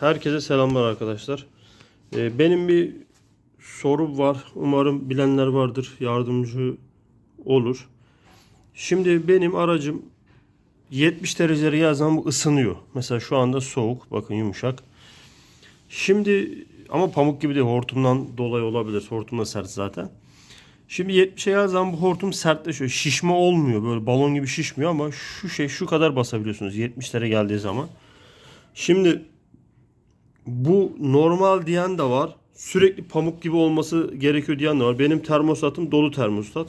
Herkese selamlar arkadaşlar. Ee, benim bir sorum var. Umarım bilenler vardır. Yardımcı olur. Şimdi benim aracım 70 dereceleri yazan bu ısınıyor. Mesela şu anda soğuk. Bakın yumuşak. Şimdi ama pamuk gibi değil. Hortumdan dolayı olabilir. Hortum da sert zaten. Şimdi 70'e yazan bu hortum sertleşiyor. Şişme olmuyor. Böyle balon gibi şişmiyor ama şu şey şu kadar basabiliyorsunuz 70'lere geldiği zaman. Şimdi bu normal diyen de var. Sürekli pamuk gibi olması gerekiyor diyen de var. Benim termostatım dolu termostat.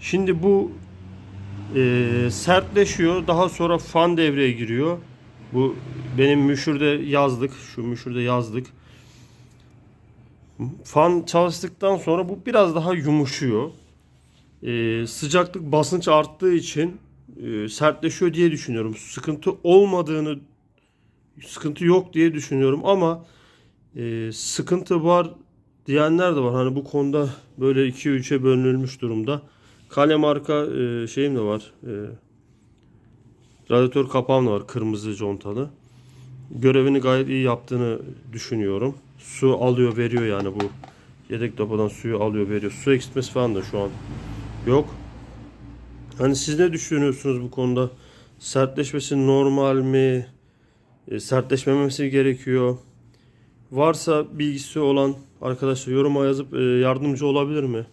Şimdi bu e, sertleşiyor. Daha sonra fan devreye giriyor. Bu benim müşürde yazdık. Şu müşürde yazdık. Fan çalıştıktan sonra bu biraz daha yumuşuyor. E, sıcaklık basınç arttığı için e, sertleşiyor diye düşünüyorum. Sıkıntı olmadığını sıkıntı yok diye düşünüyorum ama e, sıkıntı var diyenler de var. Hani bu konuda böyle 2'ye 3'e bölünülmüş durumda. Kale marka e, şeyim de var. E, radyatör kapağım da var kırmızı contalı. Görevini gayet iyi yaptığını düşünüyorum. Su alıyor veriyor yani bu yedek depodan suyu alıyor veriyor. Su eksiltmesi falan da şu an yok. Hani siz ne düşünüyorsunuz bu konuda? Sertleşmesi normal mi? E, sertleşmemesi gerekiyor. Varsa bilgisi olan arkadaşlar yoruma yazıp e, yardımcı olabilir mi?